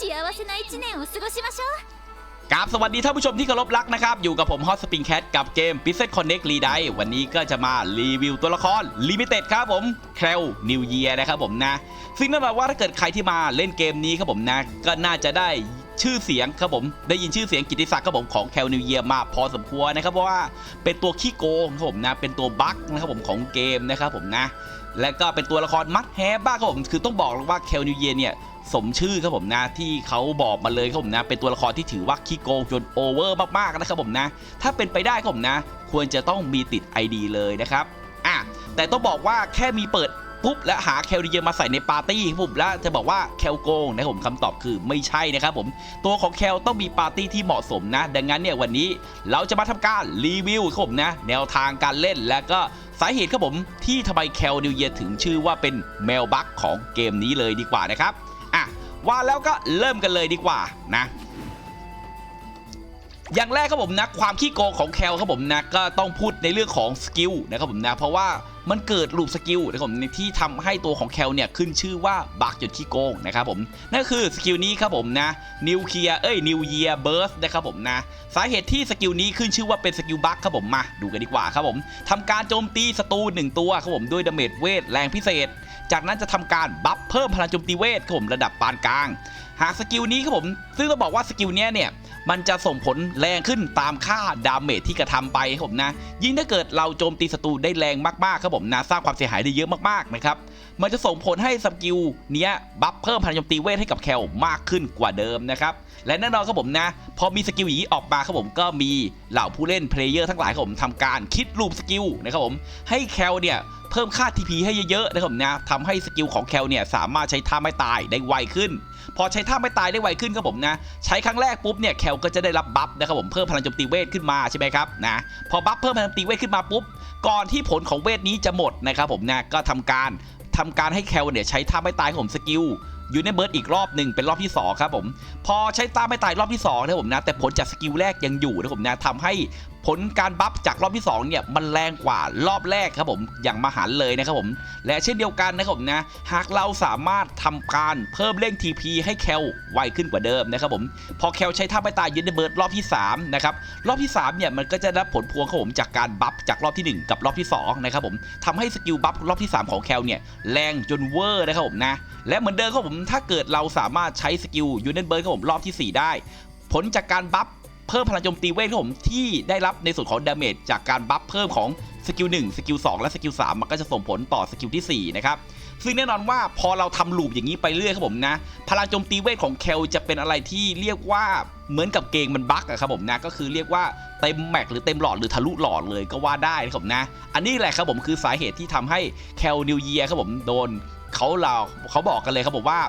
幸せな一年を過ごしましょう ครับสวัสดีท่านผู้ชมที่เคารพรักนะครับ อยู่กับผมฮอตสปริงแคทกับเกม b i s s e t Connect r e d i วันนี้ก็จะมารีวิวตัวละคร Limited ครับผม c r e l New Year นะครับผมนะ ซึ่งแน่นอนว่าถ้าเกิดใครที่มาเล่นเกมนี้ครับผมนะ ก็น่าจะได้ชื่อเสียงครับผม ได้ยินชื่อเสียงกิตติศักดิ์ครับผมของ c r e l New Year มาพอสมควรนะครับเพราะว่าเป็นตัวขี้โกงครับผมนะ เป็นตัวบั๊กนะครับผมของเกมนะครับผมนะ และก็เป็นตัวละครมัดแฮบ้างครับผม คือต้องบอกเลยว่า c r e l New Year เนี่ย สมชื่อครับผมนะที่เขาบอกมาเลยครับผมนะเป็นตัวละครที่ถือว่าขี้โกงจนโอเวอร์มากๆนะครับผมนะ ถ้าเป็นไปได้ครับผมนะ ควรจะต้องมีติด ID เลยนะครับอะแต่ต้องบอกว่าแค่มีเปิดปุ๊บและหาแคลเดียมาใส่ในปาร์ตี้ปุ๊บแล้วจะบอกว่าแคลโกงนะครับผมคำตอบคือไม่ใช่นะครับผมตัวของแคลต้องมีปาร์ตี้ที่เหมาะสมนะ ดังนั้นเนี่ยวันนี้เราจะมาทำการรีวิวครับผมนะ แนวทางการเล่นและก็สาเหตุครับผมที่ทำไมแคลนิวเยียถึงชื่อว่าเป็นแมวบัคของเกมนี้เลยดีกว่านะครับ ว่าแล้วก็เริ่มกันเลยดีกว่านะอย่างแรกครับผมนะความขี้โกงของแคลครับผมนะก็ต้องพูดในเรื่องของสกิลนะครับผมนะเพราะว่ามันเกิดลูปสกิลนะครับผมที่ทำให้ตัวของแคลเนี่ยขึ้นชื่อว่าบักจนขี้โกงนะครับผมนั่นคือสกิลนี้ครับผมนะนิวเคลียร์เอ้ยนิวเยียเบิร์สนะครับผมนะสาเหตุที่สกิลนี้ขึ้นชื่อว่าเป็นสกิลบักครับผมมาดูกันดีกว่าครับผมทำการโจมตีศัตรูหนึ่งตัวครับผมด้วยดาเมจเวทแรงพิเศษ จากนั้นจะทำการบัฟเพิ่มพลังโจมตีเวทครับผมระดับปานกลาง หากสกิลนี้ครับผมซึ่งต้องบอกว่าสกิลเนี้ยเนี่ย มันจะส่งผลแรงขึ้นตามค่าดาเมจที่กระทำไปครับผมนะ ยิ่งถ้าเกิดเราโจมตีศัตรูได้แรงมากๆครับผมนะสร้างความเสียหายได้เยอะมากๆนะครับมันจะส่งผลให้สกิลเนี้ยบัฟเพิ่มพลังโจมตีเวทให้กับแคลมากขึ้นกว่าเดิมนะครับและแน่นอนครับผมนะ พอมีสกิลอย่างนี้ออกมาครับผมก็มีเหล่าผู้เล่นเพลเยอร์ทั้งหลายครับผมทำการคิดรูปสกิลนะครับผมให้แคลเนี่ยเพิ่มค่า TP ให้เยอะๆนะครับผมนะทำให้สกิลของแคลเนี่ยสามารถใช้ท่าไม่ตายได้ไวขึ้น พอใช้ท่าไม่ตายได้ไวขึ้นครับผมนะ ใช้ครั้งแรกปุ๊บเนี่ยแคลก็จะได้รับบัฟนะครับผมเพิ่มพลังโจมตีเวทขึ้นมาใช่ไหมครับนะพอบัฟเพิ่มพลังโจมตีเวทขึ้นมาปุ๊บก่อนที่ผลของเวทนี้จะหมดนะครับผมนะก็ทำการทำการให้แคลเนี่ยใช้ท่าไม่ตายของผมสกิลอยู่ในเบิร์ดอีกรอบหนึ่งเป็นรอบที่สองครับผม พอใช้ท่าไม่ตายรอบที่สองนะผมนะ แต่ผลจากสกิลแรกยังอยู่นะผมนะทำให้ ผลการบัฟจากรอบที่2เนี่ยมันแรงกว่ารอบแรกครับผมอย่างมหันเลยนะครับผม และเช่นเดียวกันนะครับผมนะหากเราสามารถทำการเพิ่มเร่ง TP ให้แคลไวขึ้นกว่าเดิมนะครับผมพอแคลใช้ท่าไม่ตายยืนเบิร์ดรอบที่3นะครับรอบที่3เนี่ยมันก็จะได้รับผลพวงครับผมจากการบัฟจากรอบทีหนึ่1 กับรอบที่2นะครับผมทำให้สกิลบัฟรอบที่ 3 ของแคลเนี่ยแรงจนเวอร์นะครับผมนะและเหมือนเดิมครับผมถ้าเกิดเราสามารถใช้สกิลยูเนนเบิร์ดครับผมรอบที่ 4 ได้ ผลจากการบัฟ เพิ่มพลังโจมตีเวทผมที่ได้รับในส่วนของดาเมจจากการบัฟเพิ่มของสกิล1สกิล2และสกิล3มันก็จะส่งผลต่อสกิลที่4นะครับซึ่งแน่นอนว่าพอเราทำลูปอย่างนี้ไปเรื่อยครับผมนะ พลังโจมตีเวทของเคลจะเป็นอะไรที่เรียกว่าเหมือนกับเกงมันบั๊กอะครับผมนะก็คือเรียกว่าเต็มแม็กหรือเต็มหลอดหรือทะลุหลอดเลยก็ว่าได้นะครับผมนะ อันนี้แหละครับผมคือสาเหตุที่ทำให้เคลนิวเยียครับผมโดนเขาเราเขาบอกกันเลยครับผมว่า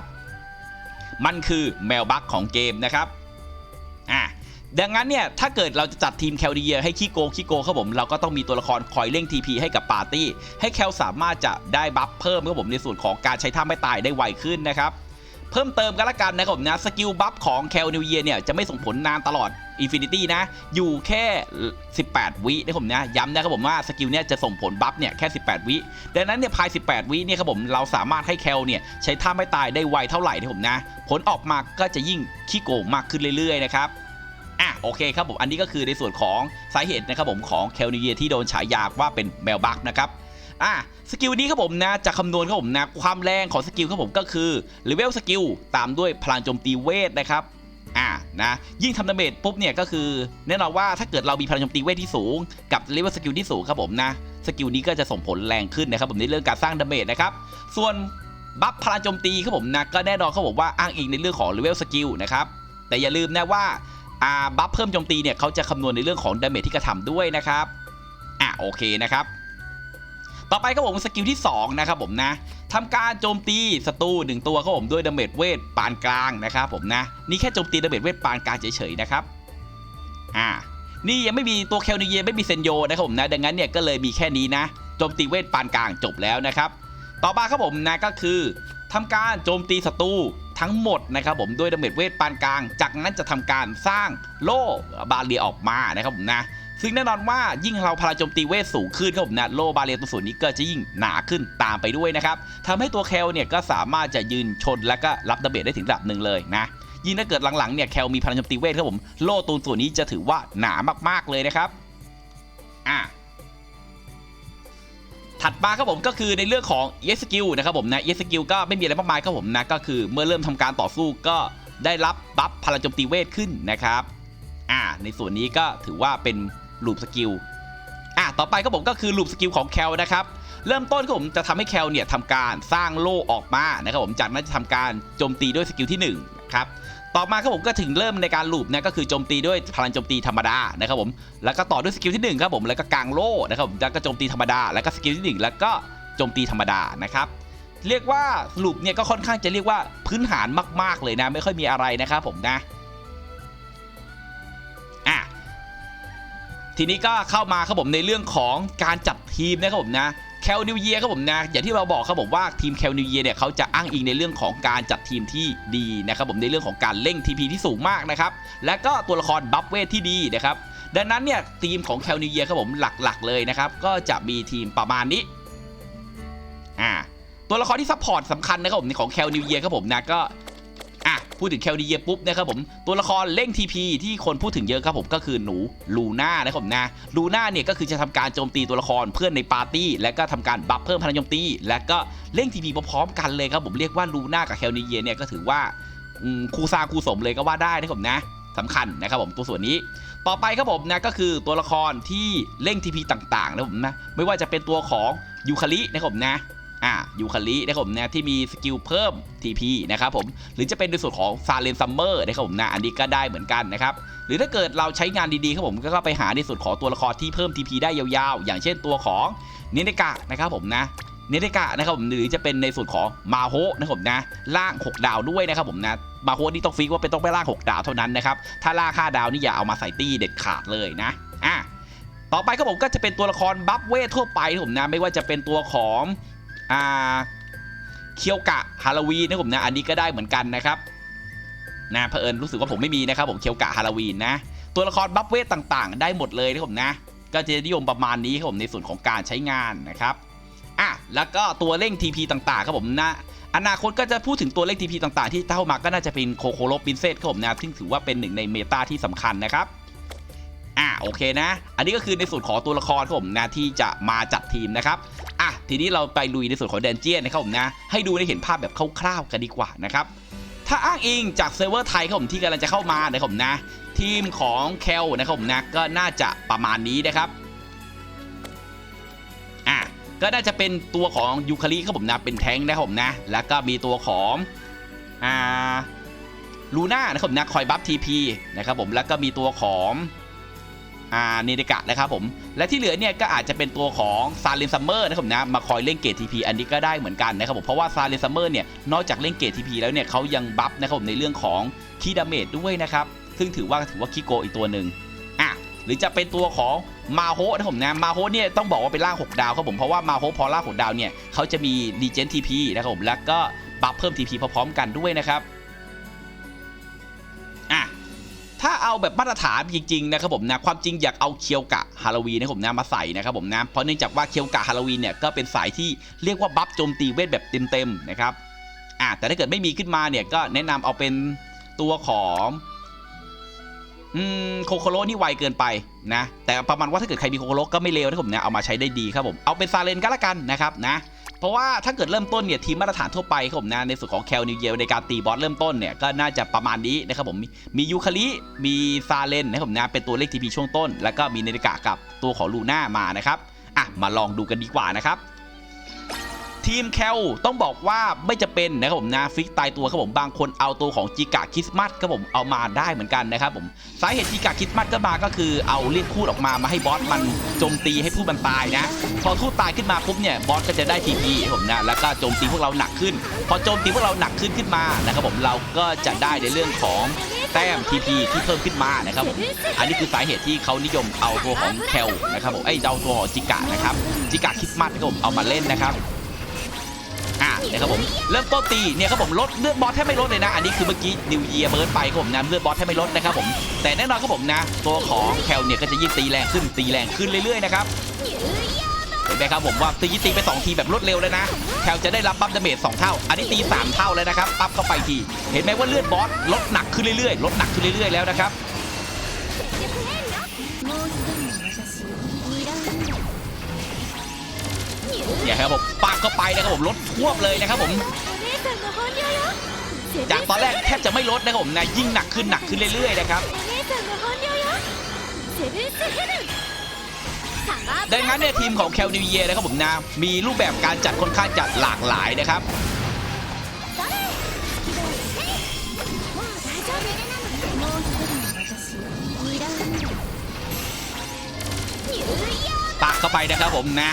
มันคือแมวบั๊กของเกมนะครับอะ ดังนั้นเนี่ยถ้าเกิดเราจะจัดทีมแคลเดียให้ขี้โกงขี้โกงครับผมเราก็ต้องมีตัวละครคอยเร่ง TP ให้กับปาร์ตี้ ให้แคลสามารถจะได้บัฟเพิ่มครับผมในส่วนของการใช้ท่าไม่ตายได้ไวขึ้นนะครับเพิ่มเติมกันละกันนะครับผมนะสกิลบัฟของแคลนิวเยียเนี่ยจะไม่ส่งผลนานตลอดอินฟินิตี้นะ อยู่แค่ 18 วินะครับผมนะย้ำนะครับผมว่าสกิลเนี่ยจะส่งผลบัฟเนี่ยแค่ 18 วิดังนั้นเนี่ยภาย 18 วิเนี่ยครับผมเราสามารถให้แคลเนี่ยใช้ท่าไม่ตายได้ไวเท่าไหร่นะครับผมนะ ผลออกมาก็จะยิ่งขี้โกงมากขึ้นเรื่อยๆนะครับ อะโอเคครับผมอันนี้ก็คือในส่วนของสาเหตุนะครับผมของแคลนิเยียที่โดนฉายาว่าเป็นแมวบักนะครับอะสกิลนี้ครับผมนะจะคำนวณครับผมนะความแรงของสกิลครับผมก็คือเลเวลสกิลตามด้วยพลังโจมตีเวทนะครับอะนะยิ่งทำดาเมจปุ๊บเนี่ยก็คือแน่นอนว่าถ้าเกิดเรามีพลังโจมตีเวทที่สูง กับเลเวลสกิลที่สูงครับผมนะสกิลนี้ก็จะส่งผลแรงขึ้นนะครับผมในเรื่องการสร้างดาเมจนะครับส่วนบัฟพลังโจมตีครับผมนะก็แน่นอนครับผมว่าอ้างอิงในเรื่องของเลเวลสกิลนะครับแต่อย่าลืมนะว่า บัฟเพิ่มโจมตีเนี่ยเขาจะคำนวณในเรื่องของดาเมจที่กระทำด้วยนะครับอะโอเคนะครับต่อไปครับผมสกิลที่2นะครับผมนะทำการโจมตีศัตรูหนึ่งตัวครับผมด้วยดาเมจเวทปานกลางนะครับผมนะนี่แค่โจมตีดาเมจเวทปานกลางเฉยๆนะครับอ่านี่ยังไม่มีตัวแคลนิเยไม่มีเซนโยนะครับผมนะดังนั้นเนี่ยก็เลยมีแค่นี้นะโจมตีเวทปานกลางจบแล้วนะครับ ต่อมาครับผมนะก็คือทำการโจมตีศัตรู ทั้งหมดนะครับผมด้วยดาเมจเวทปานกลาง จากนั้นจะทำการสร้างโล่บาเรียออกมานะครับผมนะซึ่งแน่นอนว่ายิ่งเราพลังโจมตีเวทสูงขึ้นครับผมนะโลบาเรียตัวส่วนนี้ก็จะยิ่งหนาขึ้นตามไปด้วยนะครับทำให้ตัวแคลเนี่ยก็สามารถจะยืนชนและก็รับดาเมจได้ถึงระดับหนึ่งเลยนะยิ่งถ้าเกิดหลังๆเนี่ยแคลมีพลังโจมตีเวทครับผมโล่ตูนส่วนนี้จะถือว่าหนามากๆเลยนะครับอะ ถัดมาครับผมก็คือในเรื่องของเยสกิลนะครับผมนะเยสกิลก็ไม่มีอะไรมากมายครับผมนะก็คือเมื่อเริ่มทำการต่อสู้ก็ได้รับบัฟพลังโจมตีเวทขึ้นนะครับอ่าในส่วนนี้ก็ถือว่าเป็นลูปสกิลอะต่อไปครับผมก็คือลูปสกิลของแคลนะครับเริ่มต้นครับผมจะทำให้แคลเนี่ยทำการสร้างโล่ออกมานะครับผมจากนั้นจะทำการโจมตีด้วยสกิลที่1นะครับ ต่อมาครับผมก็ถึงเริ่มในการลูปนะก็คือโจมตีด้วยพลังโจมตีธรรมดานะครับผมแล้วก็ต่อด้วยสกิลที่1ครับผมแล้วก็กางโล่นะครับผมแล้วก็โจมตีธรรมดาแล้วก็สกิลที่ 1 แล้วก็โจมตีธรรมดานะครับเรียกว่าลูปเนี่ยก็ค่อนข้างจะเรียกว่าพื้นฐานมาก ๆเลยนะ ไม่ค่อยมีอะไรนะครับผมนะอะทีนี้ก็เข้ามาครับผมในเรื่องของการจัดทีมนะครับผมนะ แคลนิวเยียครับผมนะอย่างที่เราบอกครับผมว่าทีมแคลนิวเยียเนี่ยเขาจะอ้างอิงในเรื่องของการจัดทีมที่ดีนะครับผมในเรื่องของการเร่ง TP ที่สูงมากนะครับและก็ตัวละครบัฟเวทที่ดีนะครับดังนั้นเนี่ยทีมของแคลนิวเยียครับผมหลักๆเลยนะครับก็จะมีทีมประมาณนี้อ่าตัวละครที่ซัพพอร์ตสำคัญนะครับผมของแคลนิวเยียครับผมนะก็ พูดถึงแคลดีเยปุ๊บนะครับผมตัวละครเร่ง TP ที่คนพูดถึงเยอะครับผมก็คือหนูลูน่านะครับผมนะลูน่าเนี่ยก็คือจะทำการโจมตีตัวละครเพื่อนในปาร์ตี้ และก็ทำการบัฟเพิ่มพลังโจมตี และก็เร่ง TP พร้อมๆกันเลยครับผมเรียกว่าลูน่ากับแคลดีเยเนี่ยก็ถือว่าคู่สร้างคู่สมเลยก็ว่าได้นะครับผมนะสำคัญนะครับผมตัวส่วนนี้ต่อไปครับผมนะก็คือตัวละครที่เร่ง TP ต่างๆนะครับผมนะไม่ว่าจะเป็นตัวของยูคารินะครับผมนะ อ่ายูคารินะครับผมนะที่มีสกิลเพิ่ม TP นะครับผมหรือจะเป็นในส่วนของซาเลนซัมเมอร์นะครับผมนะอันนี้ก็ได้เหมือนกันนะครับหรือถ้าเกิดเราใช้งานดีๆครับผมก็ไปหาในส่วนของตัวละครที่เพิ่ม TP ได้ยาวๆ อย่างเช่นตัวของเนเนกะนะครับผมนะเนเนกะนะครับผมหรือจะเป็นในส่วนของมาโฮนะครับผมนะล่าง 6 ดาวด้วยนะครับผมนะมาโฮนี่ต้องฟิกว่าเป็นต้องไปล่าง 6 ดาวเท่านั้นนะครับถ้าล่าง5ดาวนี่อย่าเอามาใส่ตี้เด็ดขาดเลยนะอะต่อไปครับผมก็จะเป็นตัวละครบัฟเวททั่วไปครับผมนะไม่ว่าจะเป็นตัวของ อ่าเคียวกะฮาโลวีนนะผมนะ อันนี้ก็ได้เหมือนกันนะครับนะเผอิญรู้สึกว่าผมไม่มีนะครับผมเคียวกะฮาโลวีนนะตัวละครบัฟเวทต่างๆ ได้หมดเลยนะผมนะ ก็จะนิยมประมาณนี้ครับผมในส่วนของการใช้งานนะครับอะแล้วก็ตัวเร่ง TP ต่างๆครับผมนะอนาคตก็จะพูดถึงตัวเลข TP ต่างๆ ที่เข้ามาก็น่าจะเป็นโคโคโรปินเซตครับผมนะซึ่งถือว่าเป็นหนึ่งในเมตาที่สำคัญนะครับอะโอเคนะ อันนี้ก็คือในส่วนของตัวละครครับผมนะที่จะมาจัดทีมนะครับ อะทีนี้เราไปลุยในส่วนของแดนเจียนนะครับผมนะให้ดูได้เห็นภาพแบบคร่าวๆกันดีกว่านะครับถ้าอ้างอิงจากเซิร์ฟเวอร์ไทยครับผมที่กำลังจะเข้ามานะครับผมนะ ทีมของแคลนะครับผมนะก็น่าจะประมาณนี้นะครับอะก็น่าจะเป็นตัวของยูคาริครับผมนะเป็นแท้งค์นะครับผมนะ แล้วก็มีตัวของอ่าลูน่านะครับผมนะคอยบัฟทีพีนะครับผมแล้วก็มีตัวของ อ่าเนเดกะนะครับผม และที่เหลือเนี่ยก็อาจจะเป็นตัวของซาเลนซัมเมอร์นะครับผมนะมาคอยเล่นเกตทีพีอันนี้ก็ได้เหมือนกันนะครับผมเพราะว่าซาเลนซัมเมอร์เนี่ยนอกจากเล่นเกตทีพีแล้วเนี่ยเขายังบัฟนะครับผมในเรื่องของคีดาเมจด้วยนะครับซึ่งถือว่าถือว่าคิโกอีกตัวหนึ่งอะหรือจะเป็นตัวของมาโฮนะครับผมนะมาโฮเนี่ยต้องบอกว่าเป็นล่าง 6 ดาวครับผมเพราะว่ามาโฮพอล่าง6ดาวเนี่ยเขาจะมีรีเจนทีพีนะครับผมแล้วก็บัฟเพิ่มทีพีพร้อมๆกันด้วยนะครับ ถ้าเอาแบบมาตรฐานจริงๆนะครับผมนะความจริงอยากเอาเคียวกะฮาโลวีนนะครับผมนะมาใส่นะครับผมนะเพราะเนื่องจากว่าเคียวกะฮาโลวีนเนี่ยก็เป็นสายที่เรียกว่าบัฟโจมตีเวทแบบเต็มๆนะครับอะแต่ถ้าเกิดไม่มีขึ้นมาเนี่ยก็แนะนำเอาเป็นตัวของอืมโคโคโรนี่ไวเกินไปนะแต่ประมาณว่าถ้าเกิดใครมีโคโคโรก็ไม่เลวนะครับผมนะเอามาใช้ได้ดีครับผมเอาเป็นซาเลนก็แล้วกันนะครับนะ เพราะว่าถ้าเกิดเริ่มต้นเนี่ยทีมมาตรฐานทั่วไปครับผมนะในส่วนของแคลนิวเยลในการตีบอสเริ่มต้นเนี่ยก็น่าจะประมาณนี้นะครับผมมียูคาลิมีซาเลนนะครับผมนะเป็นตัวเลขทีพีช่วงต้น แล้วก็มีเนริกะกับตัวของลูน่ามานะครับอะมาลองดูกันดีกว่านะครับ ทีมแคลต้องบอกว่าไม่จะเป็นนะครับผมนะฟิกตายตัวครับผมบางคนเอาตัวของจิกะคริสต์มาสครับผมเอามาได้เหมือนกันนะครับผมสาเหตุจิกะคริสต์มาสก็มาก็คือเอาเรียกคูดออกมามาให้บอสมันโจมตีให้ผู้มันตายนะพอทูตตายขึ้นมาปุ๊บเนี่ยบอสก็จะได้ทีพีผมนะแล้วก็โจมตีพวกเราหนักขึ้น พอโจมตีพวกเราหนักขึ้นขึ้นมานะครับผมเราก็จะได้ในเรื่องของแต้มทีพีที่เพิ่มขึ้นมานะครับผมอันนี้คือสาเหตุที่เขานิยมเอาตัวของแคลนะครับผมไอ้เอาตัวของจิกะนะครับจิกะคริสต์มาสครับผมเอามาเล่นนะครับ อะเนี่ยครับผมเริ่มต้นตีเนี่ยครับผมลดเลือดบอสแทบไม่ลดเลยนะ อันนี้คือเมื่อกี้นิวเยียเบิร์ดไปครับผมนะเลือดบอสแทบไม่ลดนะครับผมแต่แน่นอนครับผมนะ ตัวของแคลเนี่ยก็จะยิ่งตีแรงขึ้นตีแรงขึ้นเรื่อยๆนะครับเห็นไหมครับผมว่าตีตีไป 2 ทีแบบรวดเร็วเลยนะแคลจะได้รับบัฟดาเมจ2เท่า อันนี้ตี 3 เท่าแล้วนะครับปั๊บเข้าไปที เห็นไหมว่าเลือดบอสลดหนักขึ้นเรื่อยๆลดหนักขึ้นเรื่อยๆแล้วนะครับ เนี่ยครับผมปักเข้าไปนะครับผมลดท่วมเลยนะครับผม จากตอนแรกแทบจะไม่ลดนะครับผมนะยิ่งหนักขึ้นหนักขึ้นเรื่อยๆนะครับดังนั้นเนี่ยทีมของแคลนิวเยนะครับผมนะมีรูปแบบการจัดค่อนข้างจัดหลากหลายนะครับปักเข้าไปนะครับผมนะ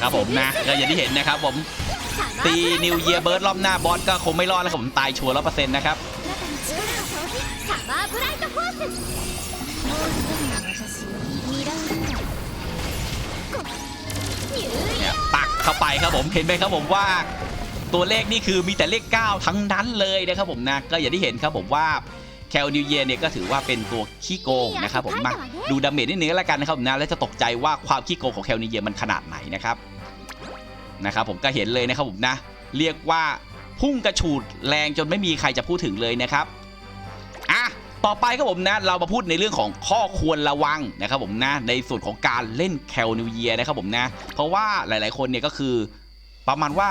ครับผมนะก็อย่างที่เห็นนะครับผมตีนิวเยียเบิร์ดรอบหน้าบอสก็คงไม่รอดแล้วผมตายชัวร์ร้อเปอร์เซ็นต์นะครับเนี่ยปักเข้าไปครับผมเห็นไหมครับผมว่าตัวเลขนี่คือมีแต่เลข 9 ทั้งนั้นเลยนะครับผมนะก็อย่างที่เห็นครับผมว่า คลนิวเยียเนี่ยก็ถือว่าเป็นตัวขี้โกงนะครับผมมาดูดาเมจนิดนึงแล้วกันนะครับผมนะแล้วจะตกใจว่าความขี้โกงของแคลนิวเยียมันขนาดไหนนะครับนะครับผมก็เห็นเลยนะครับผมนะเรียกว่าพุ่งกระฉูดแรงจนไม่มีใครจะพูดถึงเลยนะครับอะต่อไปครับผมนะเรามาพูดในเรื่องของข้อควรระวังนะครับผมนะในส่วนของการเล่นแคลนิวเยียนะครับผมนะเพราะว่าหลาย ๆ คนเนี่ยก็คือประมาณว่า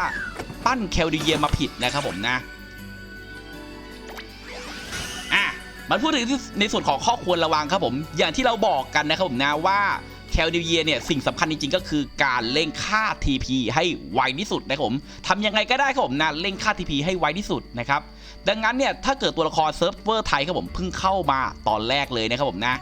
ปั้นแคลนิวเยียมาผิดนะครับผมนะ มันพูดถึงในส่วนของข้อควรระวังครับผม อย่างที่เราบอกกันนะครับผมนะว่าแคลนิวเยียเนี่ยสิ่งสำคัญจริงๆ ก็คือการเร่งค่า TP ให้ไวที่สุดนะครับผมทำยังไงก็ได้ครับผมนะเร่งค่า TP ให้ไวที่สุดนะครับดังนั้นเนี่ยถ้าเกิดตัวละครเซิร์ฟเวอร์ไทยครับผมเพิ่งเข้ามาตอนแรกเลยนะครับผมนะ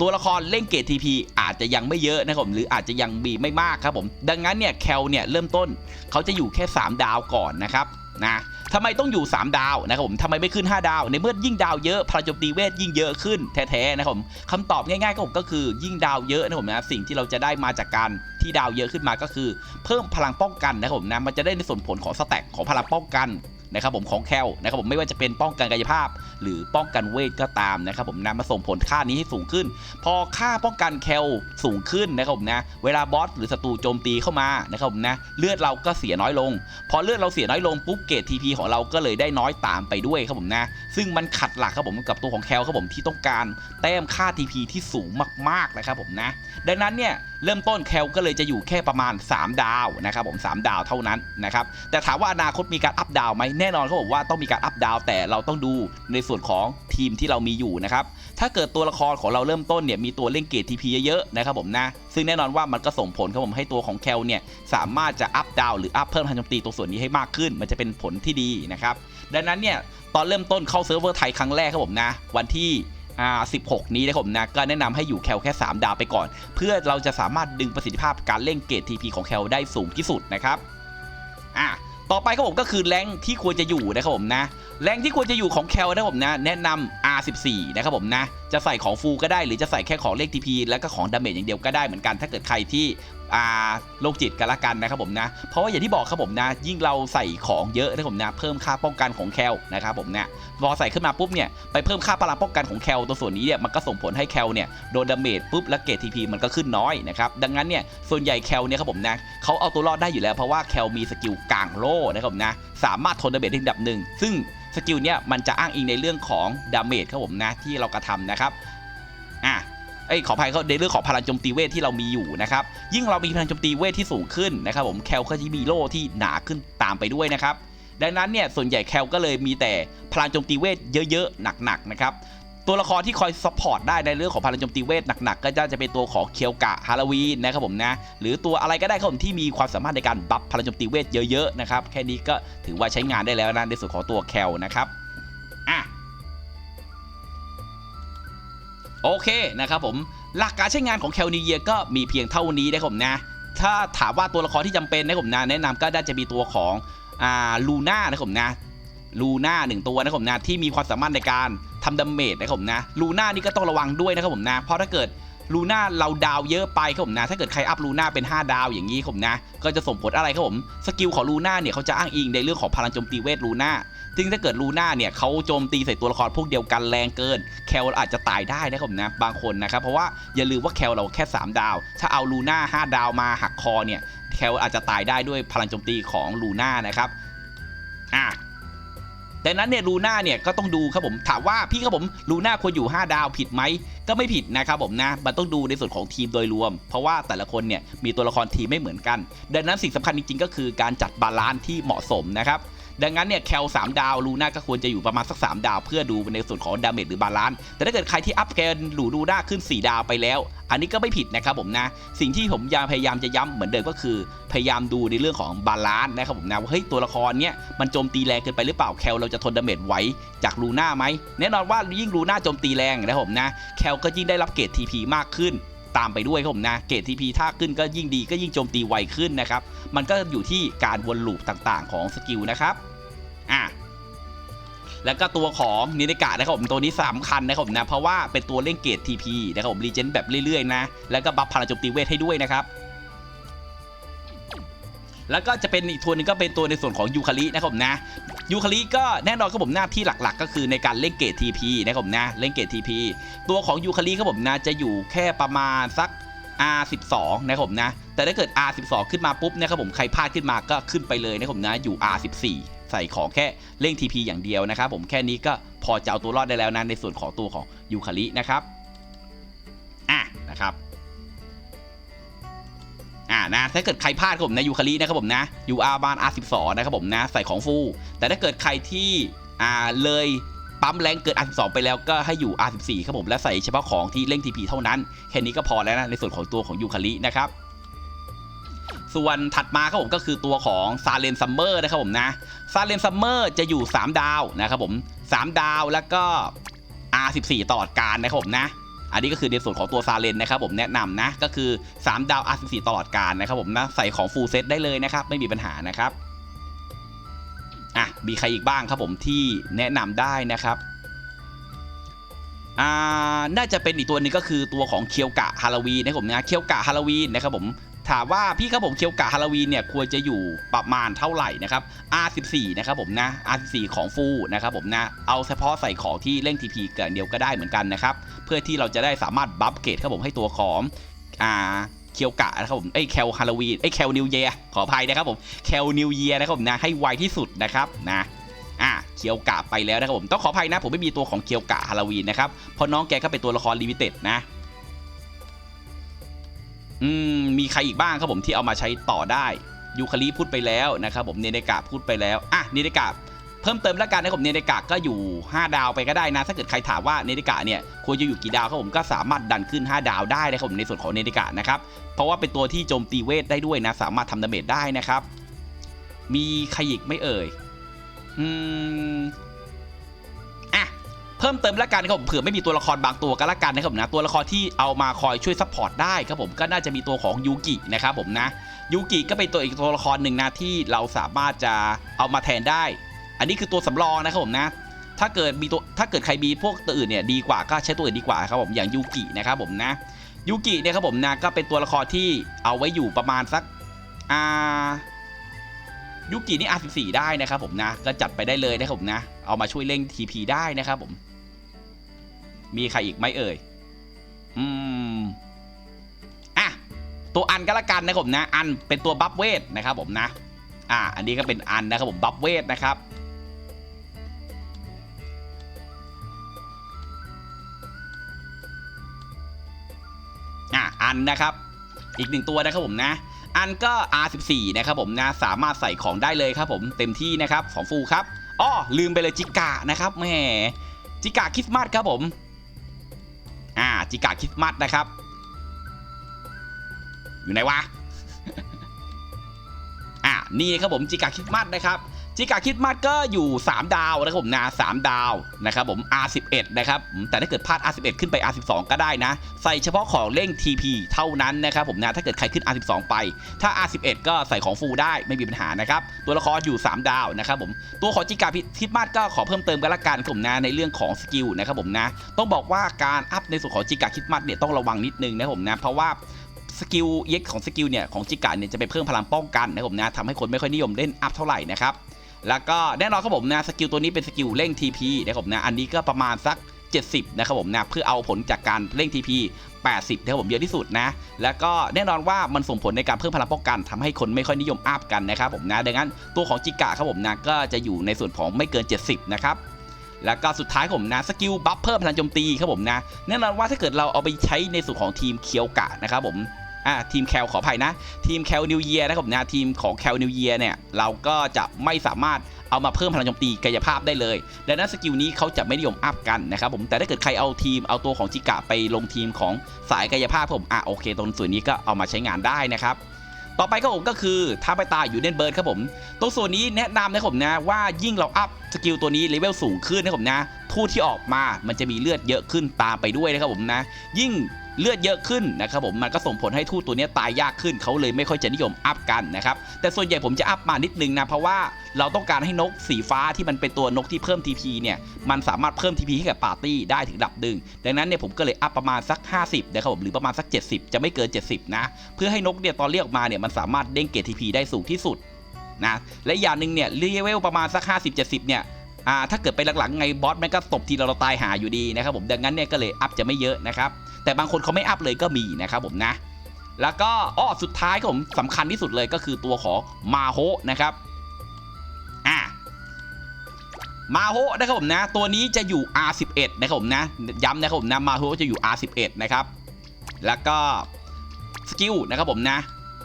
ตัวละครเล่นเกรด TP อาจจะยังไม่เยอะนะครับผมหรืออาจจะยังมีไม่มากครับผม ดังนั้นเนี่ยแคลเนี่ยเริ่มต้นเขาจะอยู่แค่ 3 ดาวก่อนนะครับนะ ทำไมต้องอยู่ 3 ดาวนะครับผมทำไมไม่ขึ้น 5 ดาว ในเมื่อยิ่งดาวเยอะพลังโจมตีเวทยิ่งเยอะขึ้นแท้ๆนะครับผมคำตอบง่ายๆก็ผมก็คือยิ่งดาวเยอะนะครับผมนะสิ่งที่เราจะได้มาจากการที่ดาวเยอะขึ้นมาก็คือ เพิ่มพลังป้องกันนะครับผมนะมันจะได้ในส่วนผลของสแต็กของพลังป้องกัน นะครับผมของแคลนะครับผมไม่ว่าจะเป็นป้องกันกายภาพ หรือป้องกันเวทก็ตามนะครับผมนะมาส่งผลค่านี้ให้สูงขึ้น พอค่าป้องกันแคลสูงขึ้นนะครับผมนะเวลาบอสหรือศัตรูโจมตีเข้ามานะครับผมนะเลือดเราก็เสียน้อยลง พอเลือดเราเสียน้อยลงปุ๊บเกรด TP ของเราก็เลยได้น้อยตามไปด้วยครับผมนะซึ่งมันขัดหลักครับผมกับตัวของแคลครับผมที่ต้องการแต้มค่า TP ที่สูงมากๆนะครับผมนะดังนั้นเนี่ย เริ่มต้นแคลก็เลยจะอยู่แค่ประมาณ 3 ดาวนะครับผม3ดาวเท่านั้นนะครับแต่ถามว่าอนาคตมีการอัพดาวไหมแน่นอนเขาบอกว่าต้องมีการอัพดาวแต่เราต้องดูในส่วนของทีมที่เรามีอยู่นะครับถ้าเกิดตัวละครของเราเริ่มต้นเนี่ยมีตัวเล่นเกรด TP เยอะๆนะครับผมนะซึ่งแน่นอนว่ามันก็ส่งผลครับผมให้ตัวของแคลเนี่ยสามารถจะอัพดาวหรืออัพเพิ่มพลังโจมตีตัวส่วนนี้ให้มากขึ้น มันจะเป็นผลที่ดีนะครับดังนั้นเนี่ยตอนเริ่มต้นเข้าเซิร์ฟเวอร์ไทยครั้งแรกครับผมนะวันที่ อ่า16 นี้นะครับผมนะก็แนะนำให้อยู่แคลแค่ 3 ดาวไปก่อน เพื่อเราจะสามารถดึงประสิทธิภาพการเล่นเกรด TP ของแคลได้สูงที่สุดนะครับอะต่อไปครับผมก็คือแรงที่ควรจะอยู่นะครับผมนะแรงที่ควรจะอยู่ของแคลนะครับผมนะแนะนำ R14 นะครับผมนะจะใส่ของฟูก็ได้หรือจะใส่แค่ของเลข TP แล้วก็ของดาเมจอย่างเดียวก็ได้เหมือนกัน ถ้าเกิดใครที่ อ่าโรคจิตกันละกันนะครับผมนะ เพราะว่าอย่างที่บอกครับผมนะ ยิ่งเราใส่ของเยอะนะครับผมนะ เพิ่มค่าป้องกันของแคลนะครับผมนะพอใส่ขึ้นมาปุ๊บเนี่ยไปเพิ่มค่าพลังป้องกันของแคลตัวส่วนนี้เนี่ยมันก็ส่งผลให้แคลเนี่ยโดนดาเมจปุ๊บแล้วเกรด TP มันก็ขึ้นน้อยนะครับดังนั้นเนี่ยส่วนใหญ่แคลเนี่ยครับผมนะเขาเอาตัวรอดได้อยู่แล้วเพราะว่าแคลมีสกิลกลางโล่นะครับผมนะสามารถทนดาเมจได้ดับหนึ่งซึ่งสกิลเนี่ยมันจะอ้างอิงในเรื่องของดาเมจครับผมนะที่เรากระทำนะครับ เอ้ยขออภัยเขาในเรื่องของพลังโจมตีเวทที่เรามีอยู่นะครับยิ่งเรามีพลังโจมตีเวทที่สูงขึ้นนะครับผมแคลก็จะมีโล่ที่หนาขึ้นตามไปด้วยนะครับดังนั้นเนี่ยส่วนใหญ่แคลก็เลยมีแต่พลังโจมตีเวทเยอะๆหนักๆนะครับตัวละครที่คอยซัพพอร์ตได้ในเรื่องของพลังโจมตีเวทหนักๆ ก็จะจะเป็นตัวของเคียวกะฮาโลวีนนะครับผมนะหรือตัวอะไรก็ได้ครับผมที่มีความสามารถในการบัฟพลังโจมตีเวทเยอะๆนะครับแค่นี้ก็ถือว่าใช้งานได้แล้วนะในส่วนของตัวแคลนะครับอะ โอเคนะครับผมหลักการใช้งานของแคลนิเยียก็มีเพียงเท่านี้นะครับผมนะถ้าถามว่าตัวละครที่จำเป็นนะครับผมนะแนะนำก็น่าจะมีตัวของอ่าลูน่านะครับผมนะลูน่าหนึ่งตัวนะครับผมนะที่มีความสามารถในการทำดาเมจนะครับผมนะลูน่านี่ก็ต้องระวังด้วยนะครับผมนะเพราะถ้าเกิดลูน่าเราดาวเยอะไปครับผมนะ ถ้าเกิดใครอัพลูน่าเป็น 5 ดาวอย่างนี้ครับผมนะ ก็จะส่งผลอะไรครับผม สกิลของลูน่าเนี่ยเขาจะอ้างอิงในเรื่องของพลังโจมตีเวทลูน่า ซึ่งถ้าเกิดลูน่าเนี่ยเขาโจมตีใส่ตัวละครพวกเดียวกันแรงเกิน แคลอาจจะตายได้นะครับผมนะบางคนนะครับเพราะว่าอย่าลืมว่าแคลเราแค่ 3 ดาว ถ้าเอาลูน่า5 ดาวมาหักคอเนี่ยแคลอาจจะตายได้ด้วยพลังโจมตีของลูน่านะครับอะดังนั้นเนี่ยลูน่าเนี่ยก็ต้องดูครับผมถามว่าพี่ครับผมลูน่าควรอยู่ 5 ดาวผิดไหมก็ไม่ผิดนะครับผมนะมันต้องดูในส่วนของทีมโดยรวม เพราะว่าแต่ละคนเนี่ยมีตัวละครทีมไม่เหมือนกัน ดังนั้นสิ่งสำคัญจริงๆก็คือการจัดบาลานซ์ที่เหมาะสมนะครับ ดังนั้นเนี่ยแคล3ดาวลูน่าก็ควรจะอยู่ประมาณสัก 3 ดาว เพื่อดูในส่วนของดาเมจหรือบาลานซ์แต่ถ้าเกิดใครที่อัพเกนหลูลูน่าขึ้น 4 ดาวไปแล้ว อันนี้ก็ไม่ผิดนะครับผมนะ สิ่งที่ผมยาพยายามจะย้ำเหมือนเดิมก็คือ พยายามดูในเรื่องของบาลานซ์นะครับผมนะว่าเฮ้ยตัวละครเนี้ยมันโจมตีแรงเกินไปหรือเปล่าแคลเราจะทนดาเมจไหวจากลูน่าไหมแน่นอนว่ายิ่งลูน่าโจมตีแรงนะครับผมนะแคลก็ยิ่งได้รับเกรด TP มากขึ้นตามไปด้วยครับผมนะเกรด TP ถ้าขึ้นก็ยิ่งดีก็ยิ่งโจมตีไวขึ้นนะครับ มันก็อยู่ที่การวนลูปต่างๆ ของสกิลนะครับ อะแล้วก็ตัวของนินิกะนะครับผมตัวนี้สำคัญนะครับผมนะเพราะว่าเป็นตัวเล่นเกรด TP นะครับผมรีเจนแบบเรื่อยๆนะแล้วก็บัฟพลังโจมตีเวทให้ด้วยนะครับแล้วก็จะเป็นอีกตัวหนึงก็เป็นตัวในส่วนของยูคารินะครับผมนะยูคาริก็แน่นอนครับผมหน้าที่หลักๆ ก็คือในการเล่นเกรด TP นะครับผมนะเล่นเกรด TP ตัวของยูคาริครับผมนะจะอยู่แค่ประมาณสัก R12 นะครับผมนะแต่ถ้าเกิด R12 ขึ้นมาปุ๊บนะครับผมใครพลาดขึ้นมาก็ขึ้นไปเลยนะครับผมนะอยู่ R14 ใส่ของแค่เร่ง TP อย่างเดียวนะครับผมแค่นี้ก็พอจะเอาตัวรอดได้แล้วนะในส่วนของตัวของยูคารินะครับอะนะครับอ่านะถ้าเกิดใครพลาดครับผมนะยูคารินะครับผมนะยูอาร์บานอาร์สิบสองนะครับผมนะใส่ของฟู แต่ถ้าเกิดใครที่อ่าเลยปั๊มแรงเกิด R12 ไปแล้วก็ให้อยู่ R14 ครับผมและใส่เฉพาะของที่เร่ง TP เท่านั้น แค่นี้ก็พอแล้วนะในส่วนของตัวของยูคารินะครับ ส่วนถัดมาครับผมก็คือตัวของซาเลนซัมเมอร์นะครับผมนะซาเลนซัมเมอร์จะอยู่ 3 ดาวนะครับผม 3 ดาวแล้วก็ R14 ตลอดการนะครับผมนะ อันนี้ก็คือในส่วนของตัวซาเลนนะครับผมแนะนำนะ ก็คือ 3 ดาว R14 ตลอดการนะครับผมนะใส่ของฟูลเซตได้เลยนะครับ ไม่มีปัญหานะครับอะมีใครอีกบ้างครับผมที่แนะนำได้นะครับอ่าน่าจะเป็นอีกตัวหนึงก็คือตัวของเคียวกะฮาโลวีนนะครับผมนะเคียวกะฮาโลวีนนะครับผม ถามว่าพี่ครับผมเคียวกะฮาโลวีนเนี่ยควรจะอยู่ประมาณเท่าไหร่นะครับ R14 นะครับผมนะ R14 ของฟูนะครับผมนะเอาเฉพาะใส่ของที่เร่ง TP เกินเดียวก็ได้เหมือนกันนะครับเพื่อที่เราจะได้สามารถบัฟเกรดครับผมให้ตัวของอ่าเคียวกะนะครับผมไอ้แคลฮาโลวีนไอ้แคลนิวเยียขออภัยนะครับผมแคลนิวเยียนะครับผมนะให้ไวที่สุดนะครับนะอะเคียวกะไปแล้วนะครับผมต้องขออภัยนะผมไม่มีตัวของเคียวกะฮาโลวีนนะครับเพราะน้องแกก็เป็นตัวละครลิมิเต็ดนะ อืมมีใครอีกบ้างครับผมที่เอามาใช้ต่อได้ยูคาริพูดไปแล้วนะครับผมเนเนกะพูดไปแล้วอะเนเนกะเพิ่มเติมแล้วกันนะครับผมเนเนกะก็อยู่ 5 ดาวไปก็ได้นะ ถ้าเกิดใครถามว่าเนเนกะเนี่ยควรจะอยู่กี่ดาวครับผมก็สามารถดันขึ้น 5 ดาวได้นะครับผมในส่วนของเนเนกะนะครับเพราะว่าเป็นตัวที่โจมตีเวทได้ด้วยนะ สามารถทำดาเมจได้นะครับ มีใครอีกไม่เอ่ยอืม เพิ่มเติมแล้วกันครับผมเผื่อไม่มีตัวละครบางตัวก็ล้วกันนะครับผมนะตัวละครที่เอามาคอยช่วยซัพพอร์ตได้ครับผมก็น่าจะมีตัวของยูกินะครับผมนะยูกิก็เป็นตัวอีกตัวละครหนึ่งนะที่เราสามารถจะเอามาแทนได้ อันนี้คือตัวสำรองนะครับผมนะถ้าเกิดมีตัวถ้าเกิดใครมีพวกตัวอื่นเนี่ยดีกว่าก็ใช้ตัวอื่นดีกว่าครับผมอย่างยูกินะครับผมนะยูกิเนี่ยครับผมนะก็เป็นตัวละครที่เอาไว้อยู่ประมาณสักอ่ายูกินี่ R14 ได้นะครับผมนะก็จัดไปได้เลยนะครับผมนะ เอามาช่วยเร่ง TP ได้นะครับผม มีใครอีกไหมเอ่ย อืม อะ ตัวอันก็แล้วกันนะครับผมนะ อันเป็นตัวบัฟเวทนะครับผมนะ อ่าอันนี้ก็เป็นอันนะครับผมบัฟเวทนะครับ อะ อันนะครับ อีกหนึ่งตัวนะครับผมนะอันก็ R14 นะครับผมนะสามารถใส่ของได้เลยครับผมเต็มที่นะครับของฟูครับอ้อลืมไปเลยจิกะนะครับแหมจิกะคริสต์มาสครับผม จิกะคริสต์มาสนะครับ อยู่ไหนวะ อะนี่ครับผมจิกาคริสต์มาสนะครับ จิกาคิดมัดก็อยู่ 3 ดาวนะครับผมนะ3ดาวนะครับผม R11 นะครับแต่ถ้าเกิดพลาด R11 ขึ้นไป R12 ก็ได้นะ ใส่เฉพาะของเร่ง TP เท่านั้นนะครับผมนะถ้าเกิดใครขึ้น R12 ไป ถ้า R11 ก็ใส่ของฟูได้ไม่มีปัญหานะครับตัวละครอยู่ 3 ดาวนะครับผมตัวของจิกาคิดมัดก็ขอเพิ่มเติมกันละกันครับผมนะในเรื่องของสกิลนะครับผมนะต้องบอกว่าการอัพในส่วนของจิกาคิดมัดเนี่ยต้องระวังนิดนึงนะครับผมนะเพราะว่าสกิลเย็กของสกิลเนี่ยของจิกาเนี่ยจะไปเพิ่มพลังป้องกันนะผมนะทำให้คนไม่ค่อยนิยมเล่นอัพเท่าไหร่นะครับ แล้วก็แน่นอนครับผมนะสกิลตัวนี้เป็นสกิลเร่ง TP นะครับผมนะอันนี้ก็ประมาณสัก 70 นะครับผมนะเพื่อเอาผลจากการเร่ง TP 80นะครับผมเยอะที่สุดนะ แล้วก็แน่นอนว่ามันส่งผลในการเพิ่มพลังป้องกันทำให้คนไม่ค่อยนิยมอัพกันนะครับผมนะดังนั้นตัวของจิกะครับผมนะก็จะอยู่ในส่วนของไม่เกิน 70 นะครับแล้วก็สุดท้ายผมนะสกิลบัฟเพิ่มพลังโจมตีครับผมนะแน่นอนว่าถ้าเกิดเราเอาไปใช้ในส่วนของทีมเคียวกะนะครับผม อ่าทีมแคลขออภัยนะ ทีมแคลนิวเยียนะครับผมนะทีมของแคลนิวเยียเนี่ยเราก็จะไม่สามารถเอามาเพิ่มพลังโจมตีกายภาพได้เลย ดังนั้นสกิลนี้เขาจะไม่นิยมอัพกันนะครับผมแต่ถ้าเกิดใครเอาทีมเอาตัวของจิกะไปลงทีมของสายกายภาพผมอะโอเคตรงส่วนนี้ก็เอามาใช้งานได้นะครับต่อไปครับผมก็คือท้าไปตาอยู่เดนเบิร์ดครับผม ตรงส่วนนี้แนะนำนะครับผมนะว่ายิ่งเราอัพสกิลตัวนี้เลเวลสูงขึ้นนะครับผมนะทูตที่ออกมามันจะมีเลือดเยอะขึ้นตามไปด้วยนะครับผมนะ ยิ่ง เลือดเยอะขึ้นนะครับผมมันก็ส่งผลให้ทูตตัวนี้ตายยากขึ้นเขาเลยไม่ค่อยจะนิยมอัพกันนะครับแต่ส่วนใหญ่ผมจะอัพมานิดนึงนะเพราะว่าเราต้องการให้นกสีฟ้าที่มันเป็นตัวนกที่เพิ่ม TP เนี่ยมันสามารถเพิ่ม TP ให้กับปาร์ตี้ได้ถึงระดับหนึ่งดังนั้นเนี่ยผมก็เลยอัพประมาณสัก 50นะครับผมหรือประมาณสัก 70 จะไม่เกิน 70 นะ เพื่อให้นกเนี่ยตอนเรียกมาเนี่ยมันสามารถเด้งเกรด TP ได้สูงที่สุดนะและอย่างหนึ่งเนี่ยเลเวลประมาณสัก 50-70 เนี่ยอ่าถ้าเกิดไปหลังๆไงบอสมันก็ตบทีเราตายหาอยู่ดีนะครับผมดังนั้นเนี่ยก็เลยอัพจะไม่เยอะนะครับ แต่บางคนเขาไม่อัพเลยก็มีนะครับผมนะ แล้วก็อ้อสุดท้ายครับผมสำคัญที่สุดเลยก็คือตัวของมาโฮนะครับอ่ามาโฮนะครับผมนะ ตัวนี้จะอยู่ R11 นะครับผมนะย้ำนะครับผมนะมาโฮจะอยู่ R11 นะครับ แล้วก็สกิลนะครับผมนะ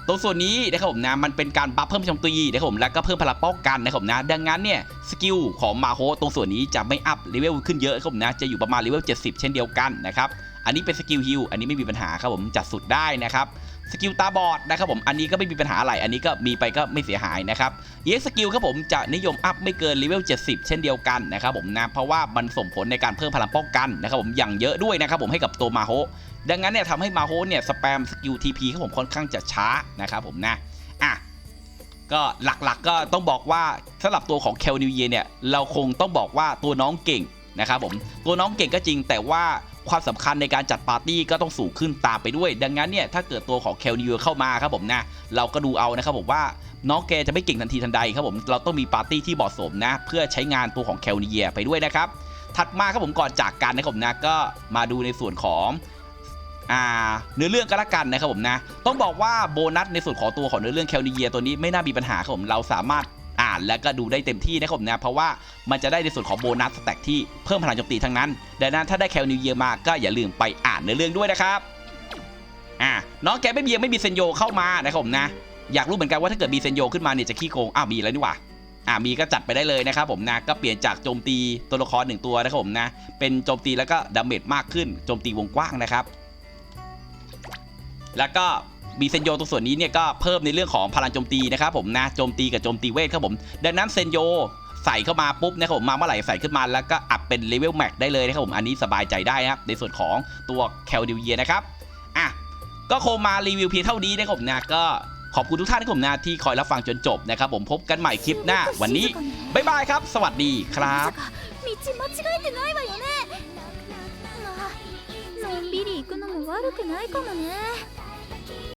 ตรงส่วนนี้นะครับผมนะมันเป็นการบัฟเพิ่มโจมตีนะครับผมแล้วก็เพิ่มพลังป้องกันนะครับผมนะ ดังนั้นเนี่ยสกิลของมาโฮตรงส่วนนี้จะไม่อัพเลเวลขึ้นเยอะครับผมนะจะอยู่ประมาณเลเวล70 เช่นเดียวกันนะครับ อันนี้เป็นสกิลฮิลอันนี้ไม่มีปัญหาครับผมจัดสุดได้นะครับสกิลตาบอดนะครับผมอันนี้ก็ไม่มีปัญหาอะไร อันนี้ก็มีไปก็ไม่เสียหายนะครับเอ็กสกิลครับผมจะนิยมอัพไม่เกินเลเวล70 เช่นเดียวกันนะครับผมนะเพราะว่ามันส่งผลในการเพิ่มพลังป้องกันนะครับผมอย่างเยอะด้วยนะครับผมให้กับตัวมาโฮดังนั้นเนี่ยทำให้มาโฮเนี่ยสแปมสกิล TP ของผมค่อนข้างจะช้านะครับผมนะอะก็หลักๆก็ต้องบอกว่าสำหรับตัวของเคลนิวเยเนี่ยเราคงต้องบอกว่าตัวน้องเก่งนะครับผมตัวน้องเก่งก็จริงแต่ว่า ความสำคัญในการจัดปาร์ตี้ก็ต้องสูงขึ้นตามไปด้วย ดังนั้นเนี่ยถ้าเกิดตัวของเคลนิวเข้ามาครับผมนะเราก็ดูเอานะครับผมว่าน้องแกจะไม่เก่งทันทีทันใดครับผมเราต้องมีปาร์ตี้ที่เหมาะสมนะ เพื่อใช้งานตัวของเคลนิวไปด้วยนะครับ ถัดมาครับผมก่อนจากกันนะครับผมนะก็มาดูในส่วนของอ่าเนื้อเรื่องก็แล้วกันนะครับผมนะ ต้องบอกว่าโบนัสในส่วนของตัวของเนื้อเรื่องแคลนิเยตัวนี้ไม่น่ามีปัญหาครับผมเราสามารถ อ่านและก็ดูได้เต็มที่นะครับผมนะเพราะว่ามันจะได้ในส่วนของโบนัสสแต็กที่เพิ่มพลังโจมตีทั้งนั้นดังนั้นถ้าได้แคลนิวเยียมาก็อย่าลืมไปอ่านเนื้อเรื่องด้วยนะครับอ่าน้องแกไม่มียไม่มีเซนโยเข้ามานะครับผมนะอยากรู้เหมือนกันว่าถ้าเกิดมีเซนโยขึ้นมาเนี่ยจะขี้โกงอ้าวมีแล้วนี่หว่าอ่ามีก็จัดไปได้เลยนะครับผมนะก็เปลี่ยนจากโจมตีตัวละครหนึ่งตัวนะครับผมนะเป็นโจมตีแล้วก็ดาเมจมากขึ้นโจมตีวงกว้างนะครับ แล้วก็ มีเซนโยตรงส่วนนี้เนี่ยก็เพิ่มในเรื่องของพลังโจมตีนะครับผมนะโจมตีกับโจมตีเวทครับผม ดังนั้นเซนโยใส่เข้ามาปุ๊บนะครับผมมาเมื่อไหร่ใส่ขึ้นมาแล้วก็อัพเป็นเลเวลแม็กได้เลยนะครับผมอันนี้สบายใจได้นะครับในส่วนของตัวแคลดิเวียนะครับอะก็คงมารีวิวเพียงเท่านี้นะครับผมนะก็ขอบคุณทุกท่านนะครับผมนะที่คอยรับฟังจนจบนะครับผมพบกันใหม่คลิปหน้าวันนี้บ๊ายบายครับ สวัสดีครับのんびり行くのも悪くないかもね